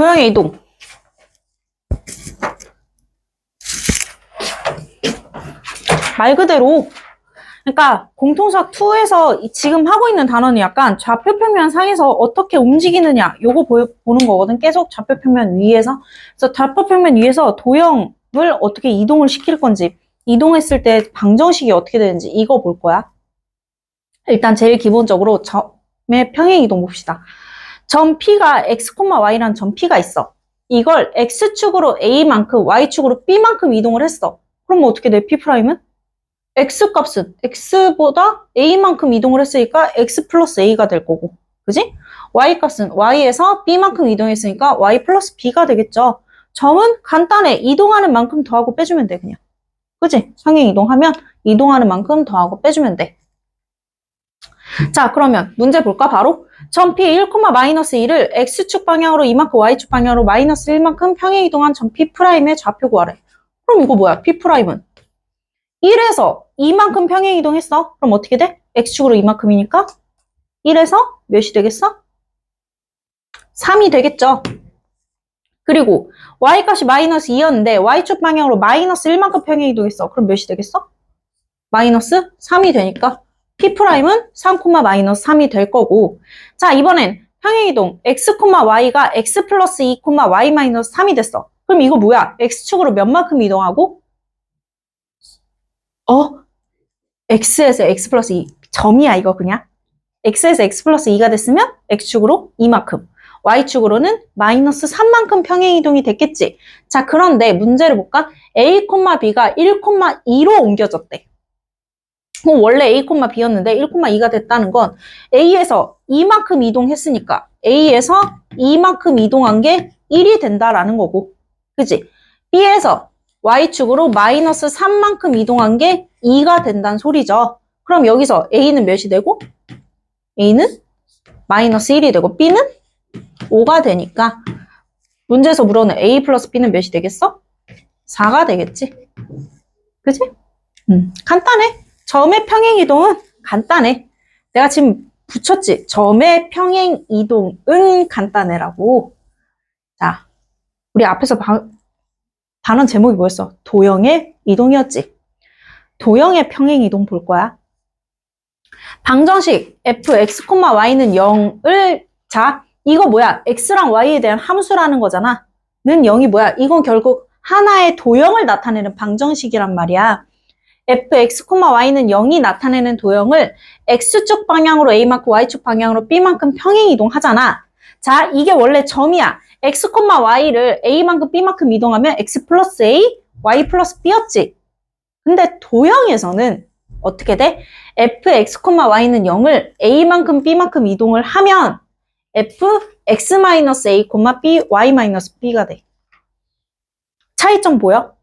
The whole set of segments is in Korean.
도형의 이동. 말 그대로 그러니까 공통수학 2에서 지금 하고 있는 단어는 약간 좌표 평면 상에서 어떻게 움직이느냐 요거 보, 보는 거거든 계속 좌표 평면 위에서. 그래서 좌표 평면 위에서 도형을 어떻게 이동을 시킬 건지 이동했을 때 방정식이 어떻게 되는지 이거 볼 거야. 일단 제일 기본적으로 점의 평행 이동 봅시다 점 P가 x, y라는 점 P가 있어. 이걸 x축으로 a만큼 y축으로 b만큼 이동을 했어. 그럼 어떻게 돼 P'은? x 값은 x보다 a만큼 이동을 했으니까 x 플러스 a가 될 거고. 그지? y 값은 y에서 b만큼 이동했으니까 y 플러스 b가 되겠죠. 점은 간단해. 이동하는 만큼 더하고 빼주면 돼 그냥. 그지? 상행 이동하면 이동하는 만큼 더하고 빼주면 돼 자 그러면 문제 볼까 바로 점 P 1, 마이너스 2를 x축 방향으로 이만큼 y축 방향으로 마이너스 1만큼 평행 이동한 점 P'의 좌표 구하래 그럼 이거 뭐야 P'은 1에서 2만큼 평행 이동했어. 그럼 어떻게 돼? x축으로 이만큼이니까 1에서 몇이 되겠어? 3이 되겠죠. 그리고 y값이 마이너스 2였는데 y축 방향으로 마이너스 1만큼 평행 이동했어. 그럼 몇이 되겠어? 마이너스 3이 되니까 P'은 3, 마이너스 3이 될 거고 자 이번엔 평행 이동 x, y가 x 플러스 2, y 마이너스 3이 됐어. 그럼 이거 뭐야? x축으로 몇만큼 이동하고? 어? x에서 x 플러스 2 점이야 이거 그냥? X에서 x 플러스 2가 됐으면 x축으로 이만큼. Y축으로는 마이너스 3만큼 평행 이동이 됐겠지. 자 그런데 문제를 볼까? A, b가 1,2로 옮겨졌대 그럼 원래 a, b였는데 1,2가 됐다는 건 a에서 이만큼 이동했으니까 a에서 이만큼 이동한 게 1이 된다라는 거고 그지 b에서 y축으로 마이너스 3만큼 이동한 게 2가 된다는 소리죠. 그럼 여기서 a는 몇이 되고 a는 마이너스 1이 되고 b는 5가 되니까 문제에서 물어는 a 플러스 b는 몇이 되겠어? 4가 되겠지. 그지? 음, 간단해. 점의 평행 이동은 간단해. 내가 지금 붙였지. 점의 평행 이동은 간단해라고. 자, 우리 앞에서 방, 단원 제목이 뭐였어? 도형의 이동이었지. 도형의 평행 이동 볼 거야. 방정식 f, x, y는 0을 자, 이거 뭐야? x랑 y에 대한 함수라는 거잖아. 는 0이 뭐야? 이건 결국 하나의 도형을 나타내는 방정식이란 말이야. F, x, y는 0이 나타내는 도형을 x축 방향으로 a만큼 y축 방향으로 b만큼 평행 이동하잖아. 자, 이게 원래 점이야. x, y를 a만큼 b만큼 이동하면 x 플러스 a, y 플러스 b였지. 근데 도형에서는 어떻게 돼? f, x, y는 0을 a만큼 b만큼 이동을 하면 f, x 마이너스 a, b, y 마이너스 b가 돼. 차이점 보여?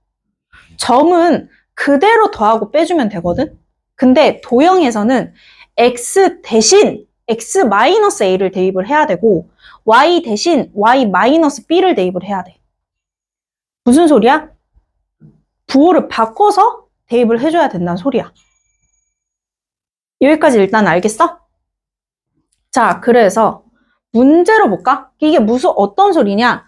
점은 그대로 더하고 빼주면 되거든? 근데 도형에서는 x 대신 x 마이너스 a를 대입을 해야 되고 y 대신 y 마이너스 b를 대입을 해야 돼. 무슨 소리야? 부호를 바꿔서 대입을 해줘야 된다는 소리야. 여기까지 일단 알겠어? 자, 그래서 문제로 볼까? 이게 무슨 어떤 소리냐?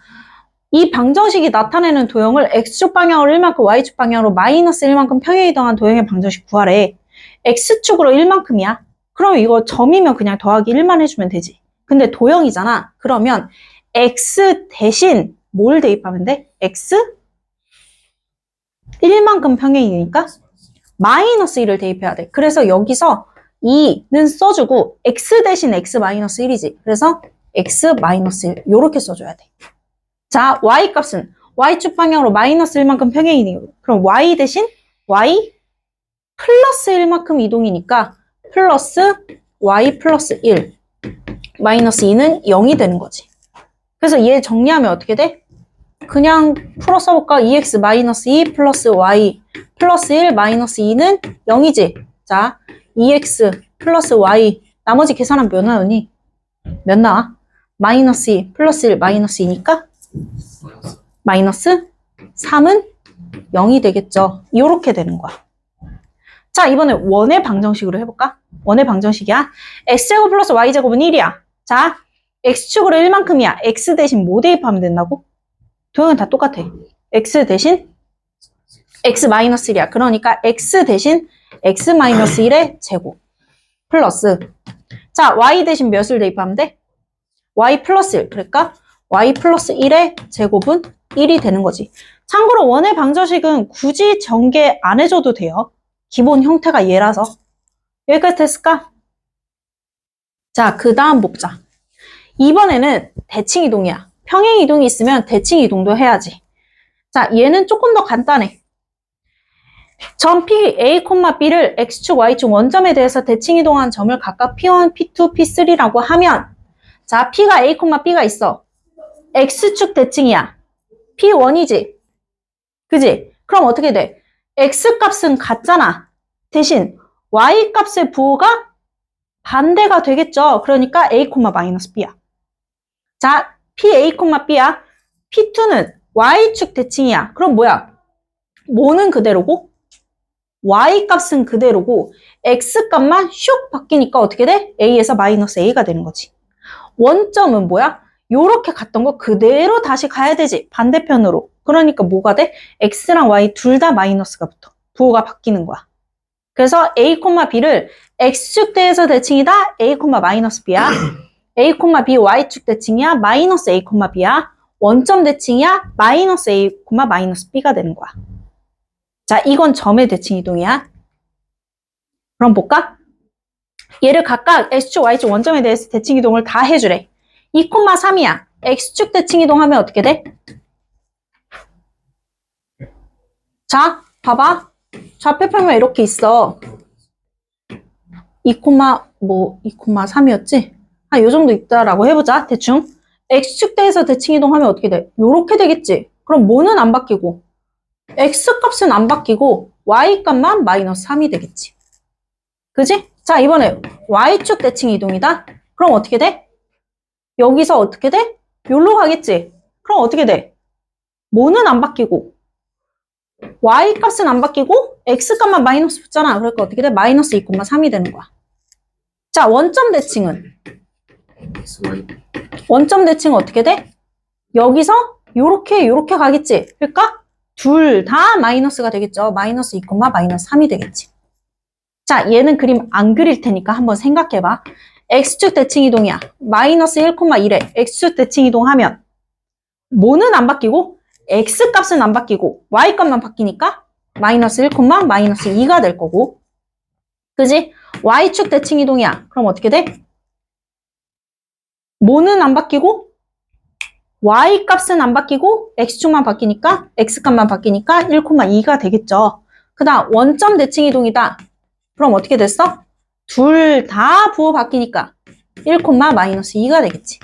이 방정식이 나타내는 도형을 x축 방향으로 1만큼, y축 방향으로 마이너스 1만큼 평행 이동한 도형의 방정식 구하래. x축으로 1만큼이야. 그럼 이거 점이면 그냥 더하기 1만 해주면 되지. 근데 도형이잖아. 그러면 x 대신 뭘 대입하면 돼? x 1만큼 평행이니까 마이너스 1을 대입해야 돼. 그래서 여기서 2는 써주고 x 대신 x 마이너스 1이지. 그래서 x 마이너스 1 이렇게 써줘야 돼. 자, y 값은 y축 방향으로 마이너스 1만큼 평행이니까 그럼 y 대신 y 플러스 1만큼 이동이니까 플러스 y 플러스 1 마이너스 2는 0이 되는 거지. 그래서 얘 정리하면 어떻게 돼? 그냥 풀어 써볼까? 2x 마이너스 2 플러스 y 플러스 1 마이너스 2는 0이지. 자, 2x 플러스 y 나머지 계산하면 몇 나오니? 몇 나와? 마이너스 2 플러스 1 마이너스 2니까 마이너스 3은 0이 되겠죠. 이렇게 되는 거야. 자, 이번에 원의 방정식으로 해볼까? 원의 방정식이야. x제곱 플러스 y제곱은 1이야. 자, x축으로 1만큼이야. x 대신 뭐 대입하면 된다고? 도형은 다 똑같아. x 대신 x-1이야. 그러니까 x 대신 x-1의 제곱 플러스 자 y 대신 몇을 대입하면 돼? y 플러스 1. 그러니까 y 플러스 1의 제곱은 1이 되는 거지. 참고로 원의 방정식은 굳이 전개 안 해줘도 돼요. 기본 형태가 얘라서. 여기까지 됐을까? 자, 그 다음 보자. 이번에는 대칭 이동이야. 평행 이동이 있으면 대칭 이동도 해야지. 자, 얘는 조금 더 간단해. 점 P, A, B를 X축, Y축 원점에 대해서 대칭 이동한 점을 각각 P1, P2, P3라고 하면 자, P가 A, B가 있어. X축 대칭이야. P1이지. 그지? 그럼 어떻게 돼? X 값은 같잖아. 대신 Y 값의 부호가 반대가 되겠죠. 그러니까 A, B야. 자, PA, B야. P2는 Y축 대칭이야. 그럼 뭐야? 뭐는 그대로고 Y 값은 그대로고 X 값만 슉 바뀌니까 어떻게 돼? A에서 마이너스 A가 되는 거지. 원점은 뭐야? 요렇게 갔던 거 그대로 다시 가야 되지. 반대편으로. 그러니까 뭐가 돼? X랑 Y 둘 다 마이너스가 붙어. 부호가 바뀌는 거야. 그래서 A, B를 X축 대에서 대칭이다. A, 마이너스 B야. A, B, Y축 대칭이야. 마이너스 A, B야. 원점 대칭이야. 마이너스 A, 마이너스 B가 되는 거야. 자, 이건 점의 대칭 이동이야. 그럼 볼까? 얘를 각각 X축, Y축 원점에 대해서 대칭 이동을 다 해주래. 2,3이야. X축 대칭 이동하면 어떻게 돼? 자, 봐봐. 좌표평면 이렇게 있어. 2, 뭐 2,3이었지? 아, 요 정도 있다라고 해보자. 대충. X축 대에서 대칭 이동하면 어떻게 돼? 요렇게 되겠지? 그럼 뭐는 안 바뀌고? X값은 안 바뀌고 Y값만 마이너스 3이 되겠지. 그지? 자, 이번에 Y축 대칭 이동이다. 그럼 어떻게 돼? 여기서 어떻게 돼? 여기로 가겠지? 그럼 어떻게 돼? 뭐는 안 바뀌고 Y값은 안 바뀌고 X값만 마이너스 붙잖아. 그러니까 어떻게 돼? 마이너스 2,3이 되는 거야. 자, 원점 대칭은? 원점 대칭은 어떻게 돼? 여기서 요렇게 요렇게 가겠지? 그러니까 둘 다 마이너스가 되겠죠. 마이너스 2, 마이너스 3이 되겠지. 자, 얘는 그림 안 그릴 테니까 한번 생각해봐. X축 대칭 이동이야. 마이너스 1,1에 X축 대칭 이동하면 뭐는 안 바뀌고 X 값은 안 바뀌고 Y 값만 바뀌니까 마이너스 1, 마이너스 2가 될 거고 그지? Y축 대칭 이동이야. 그럼 어떻게 돼? 뭐는 안 바뀌고 y 값은 안 바뀌고 x축만 바뀌니까 x 값만 바뀌니까 1,2가 되겠죠. 그 다음 원점 대칭 이동이다. 그럼 어떻게 됐어? 둘 다 부호 바뀌니까 1, 마이너스 2가 되겠지.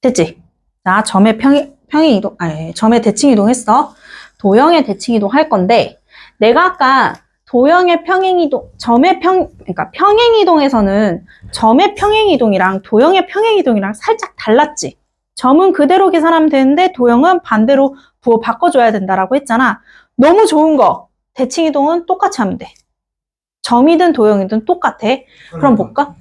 됐지? 자, 점의 평행, 평행 이동, 아니, 점의 대칭 이동했어. 도형의 대칭 이동 할 건데, 내가 아까 도형의 평행 이동, 점의 평, 그러니까 평행 이동에서는 점의 평행 이동이랑 도형의 평행 이동이랑 살짝 달랐지. 점은 그대로 계산하면 되는데 도형은 반대로 부호 바꿔줘야 된다라고 했잖아. 너무 좋은 거. 대칭 이동은 똑같이 하면 돼. 점이든 도형이든 똑같아. 그럼 볼까?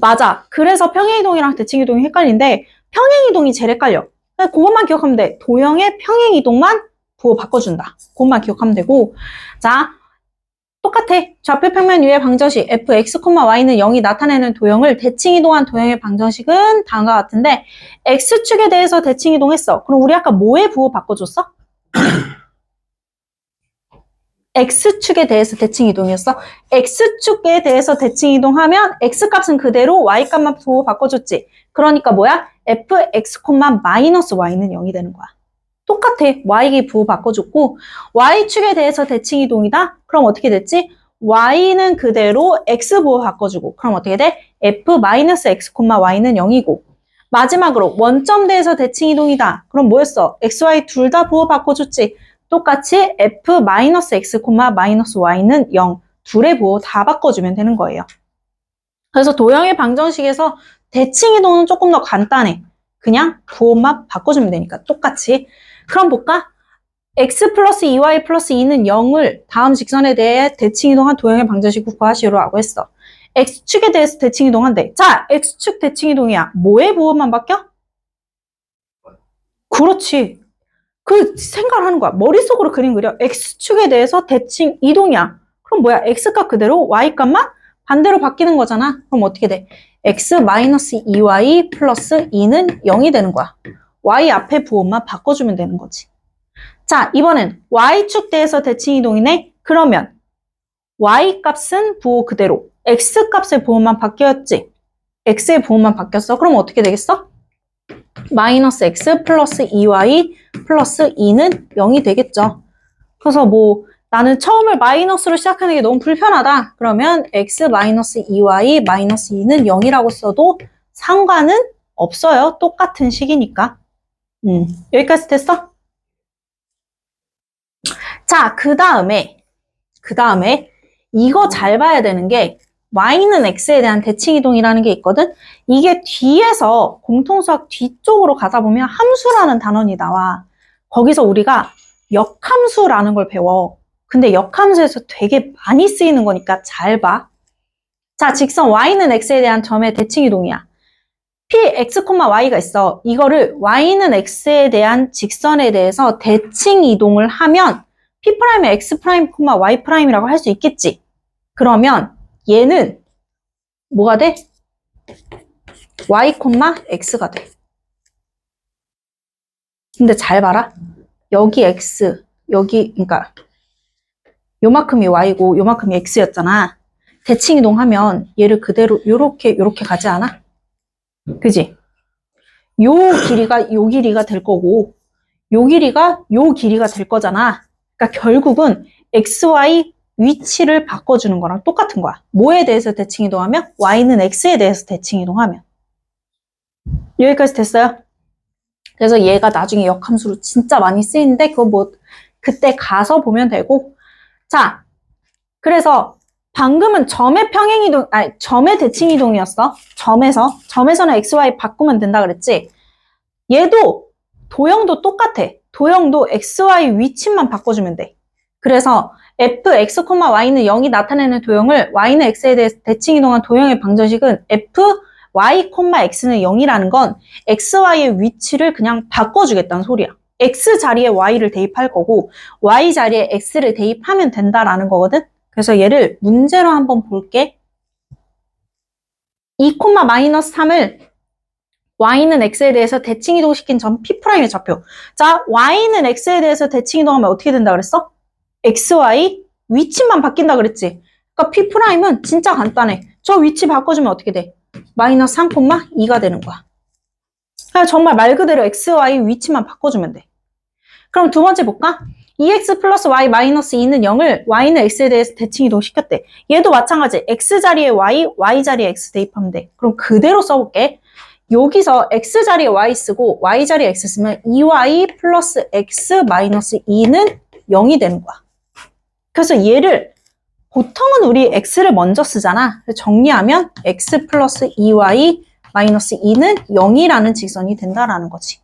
맞아. 그래서 평행 이동이랑 대칭 이동이 헷갈린데 평행 이동이 제일 헷갈려. 그것만 기억하면 돼. 도형의 평행 이동만 부호 바꿔준다. 그것만 기억하면 되고. 자, 똑같아. 좌표 평면 위의 방정식 fx, y는 0이 나타내는 도형을 대칭 이동한 도형의 방정식은 다음과 같은데 x축에 대해서 대칭 이동했어. 그럼 우리 아까 뭐에 부호 바꿔줬어? x축에 대해서 대칭 이동이었어. x축에 대해서 대칭 이동하면 x값은 그대로 y값만 부호 바꿔줬지. 그러니까 뭐야? fx, 마이너스 y는 0이 되는 거야. 똑같아. y의 부호 바꿔줬고 y축에 대해서 대칭 이동이다. 그럼 어떻게 됐지? y는 그대로 x 부호 바꿔주고 그럼 어떻게 돼? f-x, y는 0이고 마지막으로 원점 대에서 대칭 이동이다. 그럼 뭐였어? x, y 둘 다 부호 바꿔줬지. 똑같이 f-x, y는 0 둘의 부호 다 바꿔주면 되는 거예요. 그래서 도형의 방정식에서 대칭 이동은 조금 더 간단해. 그냥 부호만 바꿔주면 되니까 똑같이. 그럼 볼까? x 플러스 2y 플러스 2는 0을 다음 직선에 대해 대칭 이동한 도형의 방정식 구하시오라고 했어. x축에 대해서 대칭 이동한대. 자, x축 대칭 이동이야. 뭐의 부호만 바뀌어? 그렇지. 그 생각을 하는 거야. 머릿속으로 그림 그려. x축에 대해서 대칭 이동이야. 그럼 뭐야? x값 그대로 y값만 반대로 바뀌는 거잖아. 그럼 어떻게 돼? x 마이너스 2y 플러스 2는 0이 되는 거야. y 앞에 부호만 바꿔주면 되는 거지. 자, 이번엔 y축 대에서 대칭 이동이네. 그러면 y 값은 부호 그대로, x 값의 부호만 바뀌었지. x의 부호만 바뀌었어. 그럼 어떻게 되겠어? 마이너스 x 플러스 2y 플러스 2는 0이 되겠죠. 그래서 뭐 나는 처음을 마이너스로 시작하는 게 너무 불편하다. 그러면 x 마이너스 2y 마이너스 2는 0이라고 써도 상관은 없어요. 똑같은 식이니까. 음, 여기까지 됐어? 자, 그 다음에, 그 다음에, 이거 잘 봐야 되는 게, y는 x에 대한 대칭 이동이라는 게 있거든? 이게 뒤에서, 공통수학 뒤쪽으로 가다 보면 함수라는 단원이 나와. 거기서 우리가 역함수라는 걸 배워. 근데 역함수에서 되게 많이 쓰이는 거니까 잘 봐. 자, 직선 y는 x에 대한 점의 대칭 이동이야. px, y가 있어. 이거를 y는 x에 대한 직선에 대해서 대칭 이동을 하면 p'의 x', y'이라고 할 수 있겠지. 그러면 얘는 뭐가 돼? y, x가 돼. 근데 잘 봐라. 여기 x, 여기 그러니까 요만큼이 y고 요만큼이 x였잖아. 대칭 이동하면 얘를 그대로 요렇게 요렇게 가지 않아? 그지? 요 길이가 요 길이가 될 거고 요 길이가 요 길이가 될 거잖아. 그러니까 결국은 xy 위치를 바꿔주는 거랑 똑같은 거야. 뭐에 대해서 대칭 이동하면? y는 x에 대해서 대칭 이동하면. 여기까지 됐어요? 그래서 얘가 나중에 역함수로 진짜 많이 쓰이는데 그거 뭐 그때 가서 보면 되고 자 그래서 방금은 점의 평행 이동 아니 점의 대칭 이동이었어 점에서 점에서는 xy 바꾸면 된다 그랬지 얘도 도형도 똑같아 도형도 xy 위치만 바꿔주면 돼 그래서 f, x, y는 0이 나타내는 도형을 y는 x에 대해서 대칭 이동한 도형의 방정식은 f, y, x는 0이라는 건 xy의 위치를 그냥 바꿔주겠다는 소리야. x 자리에 y를 대입할 거고 y 자리에 x를 대입하면 된다라는 거거든. 그래서 얘를 문제로 한번 볼게. 2, 마이너스 3을 y는 x에 대해서 대칭 이동시킨 점 p'의 좌표. 자, y는 x에 대해서 대칭 이동하면 어떻게 된다 그랬어? Xy 위치만 바뀐다 그랬지. 그러니까 p'은 진짜 간단해. 저 위치 바꿔주면 어떻게 돼? 마이너스 3,2가 되는 거야. 그냥 정말 말 그대로 xy 위치만 바꿔주면 돼. 그럼 두 번째 볼까? 2x 플러스 y 마이너스 2는 0을 y는 x에 대해서 대칭 이동시켰대. 얘도 마찬가지. x 자리에 y, y 자리에 x 대입하면 돼. 그럼 그대로 써볼게. 여기서 x 자리에 y 쓰고 y 자리에 x 쓰면 2y 플러스 x 마이너스 2는 0이 되는 거야. 그래서 얘를 보통은 우리 x를 먼저 쓰잖아. 정리하면 x 플러스 2y 마이너스 2는 0이라는 직선이 된다라는 거지.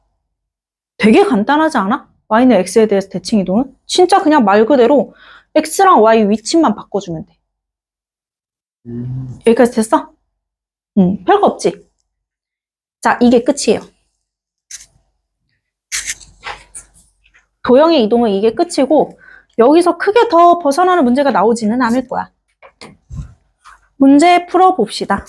되게 간단하지 않아? y는 x에 대해서 대칭 이동은? 진짜 그냥 말 그대로 x랑 y 위치만 바꿔주면 돼. 음. 여기까지 됐어? 응, 별거 없지? 자, 이게 끝이에요. 도형의 이동은 이게 끝이고, 여기서 크게 더 벗어나는 문제가 나오지는 않을 거야. 문제 풀어봅시다.